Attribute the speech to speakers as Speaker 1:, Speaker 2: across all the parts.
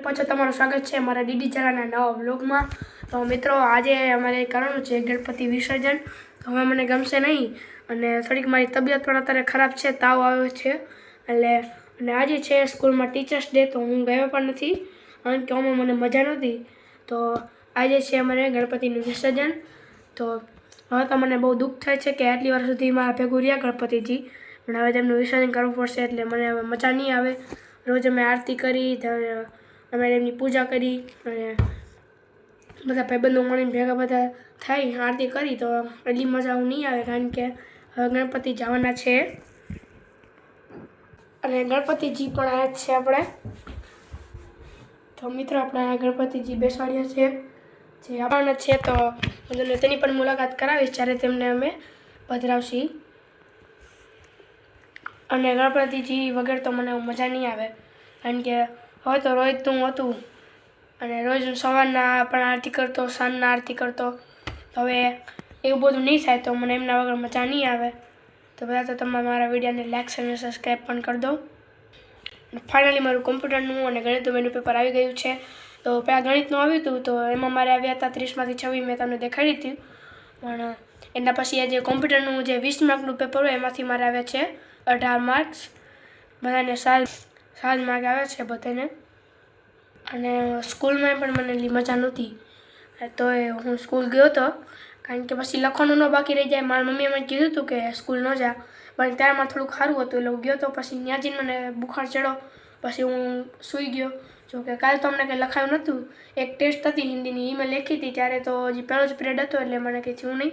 Speaker 1: પાછો તમારું સ્વાગત છે અમારા ડીડી ચેનલના નવા બ્લોગમાં તો મિત્રો, આજે અમારે કરવાનું છે ગણપતિ વિસર્જન. તો હવે મને ગમશે નહીં અને થોડીક મારી તબિયત પણ અત્યારે ખરાબ છે, તાવ આવ્યો છે. એટલે, અને આજે છે સ્કૂલમાં ટીચર્સ ડે, તો હું ગયો પણ નથી, કારણ કે આમાં મને મજા નહોતી. તો આજે છે અમારે ગણપતિનું વિસર્જન. તો હવે તો મને બહુ દુઃખ થાય છે કે આટલી વાર સુધી મારા ભેગું રહ્યા ગણપતિજી. પણ હવે તેમનું વિસર્જન કરવું પડશે એટલે મને હવે મજા નહીં આવે. રોજ અમે આરતી કરી અમે એમની પૂજા કરી અને બધા ભાઈબંધો મળીને ભેગા બધા થઈ આરતી કરી તો એટલી મજા હું નહીં આવે કારણ કે હવે ગણપતિ જવાના છે. અને ગણપતિજી પણ આવ્યા છે આપણે. તો મિત્રો આપણે ગણપતિજી બેસાડ્યા છે. જે આવવાના છે તો હું તમને તેની પણ મુલાકાત કરાવીશ જ્યારે તેમને અમે પધરાવશી. અને ગણપતિજી વગર તો મને મજા નહીં આવે. કારણ કે હવે તો રોજ તો હતું. અને રોજ હું સવારના પણ આરતી કરતો, સાંજના આરતી કરતો. હવે એવું બધું નહીં થાય તો મને એમના વગર મજા નહીં આવે. તો બધા તો તમે મારા વિડીયોને લાઇક અને સબસ્ક્રાઈબ પણ કરી દો. ફાઇનલી મારું કોમ્પ્યુટરનું અને ગણિતનું મેનું પેપર આવી ગયું છે. તો પહેલાં ગણિતનું આવ્યું હતું તો એમાં મારે આવ્યા હતા ત્રીસમાંથી છવ્વીસ મેં તમને દેખાડી હતી. પણ એના પછી આ જે કોમ્પ્યુટરનું જે વીસ માર્કનું પેપર હોય એમાંથી મારે આવ્યા છે અઢાર માર્ક્સ બધાને સાત સાત માર્ક આવ્યા છે બધાને. અને સ્કૂલમાં પણ મને એટલી મજા નહોતી. તો હું સ્કૂલ ગયો હતો કારણ કે પછી લખવાનું ન બાકી રહી જાય. મારી મમ્મીએ મને કીધું હતું કે સ્કૂલ ન જા. પણ ત્યારમાં થોડુંક સારું હતું, એટલે હું ગયો તો. પછી ત્યાં જઈને મને બુખાર ચડ્યો. પછી હું સૂઈ ગયો. જો કે કાલે તો અમને કંઈ લખાયું નહોતું. એક ટેસ્ટ હતી હિન્દીની એ મેં લખી હતી. ત્યારે તો હજી પહેલો જ પિરિયડ હતો, એટલે મને કંઈ થયું નહીં.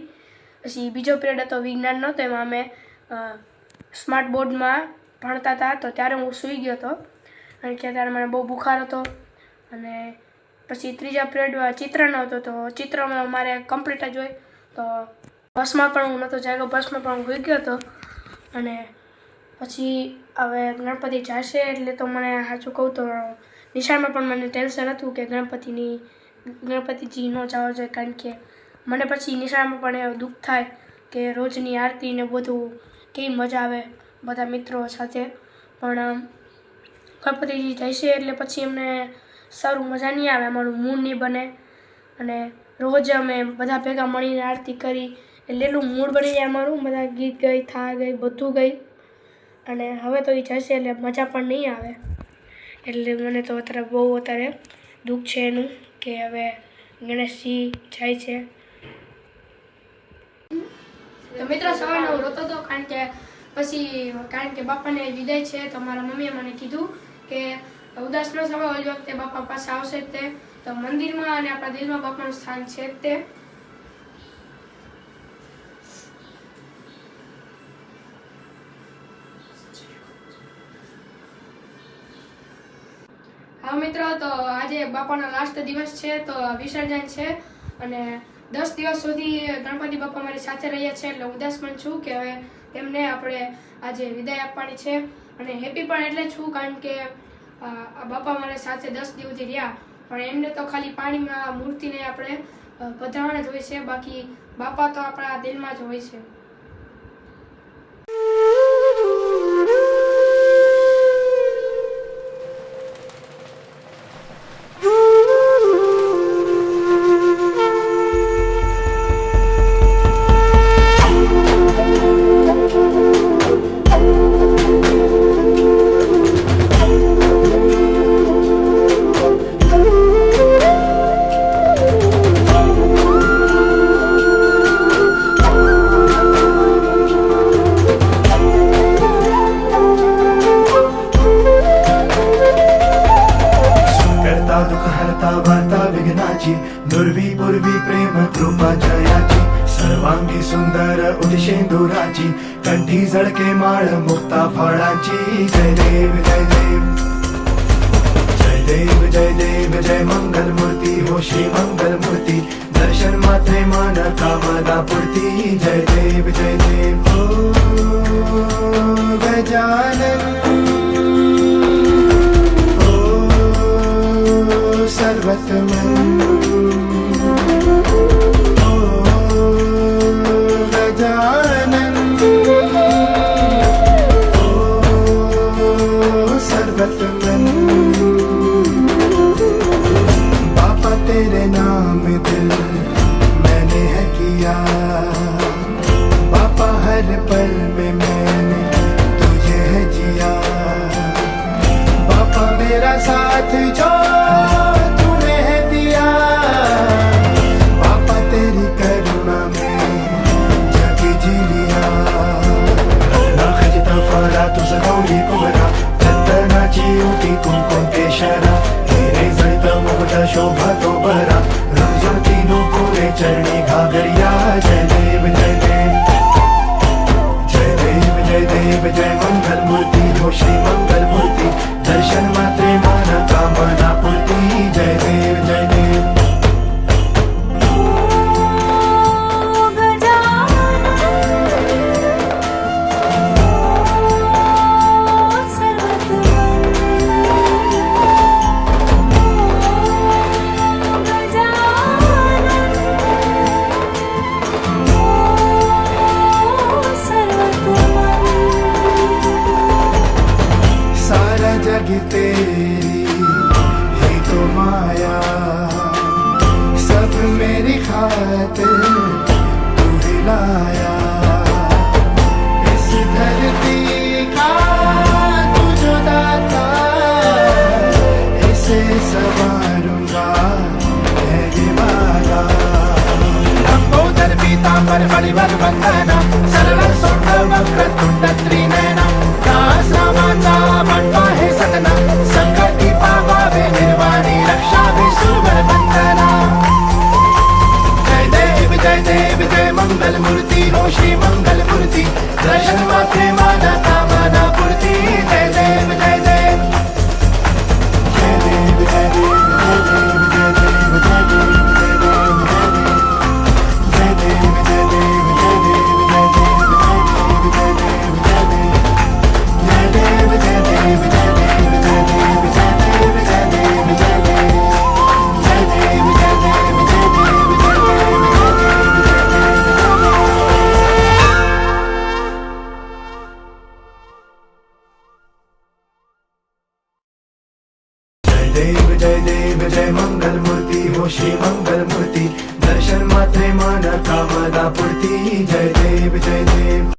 Speaker 1: પછી બીજો પિરિયડ હતો વિજ્ઞાન નહોતો એમાં અમે સ્માર્ટ બોર્ડમાં ભણતા હતા તો ત્યારે હું સૂઈ ગયો હતો. કારણ કે ત્યારે મને બહુ બુખાર હતો. અને પછી ત્રીજા પિરિયડ ચિત્રનો હતો તો ચિત્રમાં મારે કમ્પ્લીટ જ હોય. તો બસમાં પણ હું નહોતો જાગ્યો, બસમાં પણ હું સૂઈ ગયો હતો. અને પછી હવે ગણપતિ જશે એટલે તો મને સાચું કહું તો નિશાળમાં પણ મને ટેન્શન હતું કે ગણપતિની, ગણપતિજી ન જવા જોઈએ કારણ કે મને પછી નિશાળમાં પણ એવું દુઃખ થાય કે રોજની આરતી ને બધું કેવી મજા આવે. બધા મિત્રો સાથે. પણ ગણપતિજી જશે એટલે પછી અમને સારું મજા નહીં આવે, અમારું મૂડ નહીં બને. અને રોજ અમે બધા ભેગા મળીને આરતી કરી. એટલે એટલું મૂડ બની જાય અમારું. બધા ગીત ગઈ થા ગઈ, બધું ગઈ. અને હવે તો એ જશે એટલે મજા પણ નહીં આવે. એટલે મને તો અત્યારે બહુ અત્યારે દુઃખ છે એનું કે હવે ગણેશજી જાય છે. તો મિત્રો સવારનો રોતો હતો, કારણ કે પછી કારણ કે બાપાને વિદાય છે, તો મારા મમ્મીએ મને કીધું કે ઉદાસ ન થવા વખતે બાપા પાસે આવશે તે. તો મંદિરમાં અને આપણા દિલમાં બાપાનું સ્થાન છે તે. હા મિત્રો, તો આજે બાપાનો લાસ્ટ દિવસ છે, તો વિસર્જન છે. અને દસ દિવસ સુધી ગણપતિ બાપા મારી સાથે રહ્યા છે, એટલે ઉદાસ પણ છું કે હવે તેમને આપણે આજે વિદાય આપવાની છે. અને હેપી પણ એટલે છું કારણ કે બાપા મારા સાથે દસ દિવસથી રહ્યા. પણ એમને તો ખાલી પાણીમાં મૂર્તિને આપણે અ, જ હોય છે. બાકી બાપા તો આપણા દિલમાં જ હોય છે.
Speaker 2: दुःख हरता वार्ता विघ्नाची दुर्वी पूर्वी प्रेम कृपा जयाची सर्वांगी सुंदर उदिशेंदुराची कंठी झळके माळ मुक्ता फळाची. जय देव जय देव. जय देव जय देव जय मंगल मूर्ती हो श्री मंगल मूर्ती दर्शन मात्रे मान कामदा पूर्ती. जय देव जय देव. तेरे नाम दिल मैंने है किया பீதாம்பர வழிவர் வந்தனம் சரவ சொன்ன வக்ர துண்டத்ரினனம் தாசமாதா மண்மஹே નો શ્રી મંગલ મૂર્તિ. દર્શન માત્રે માના કામના પૂર્તિ. જય દેવ જય દેવ.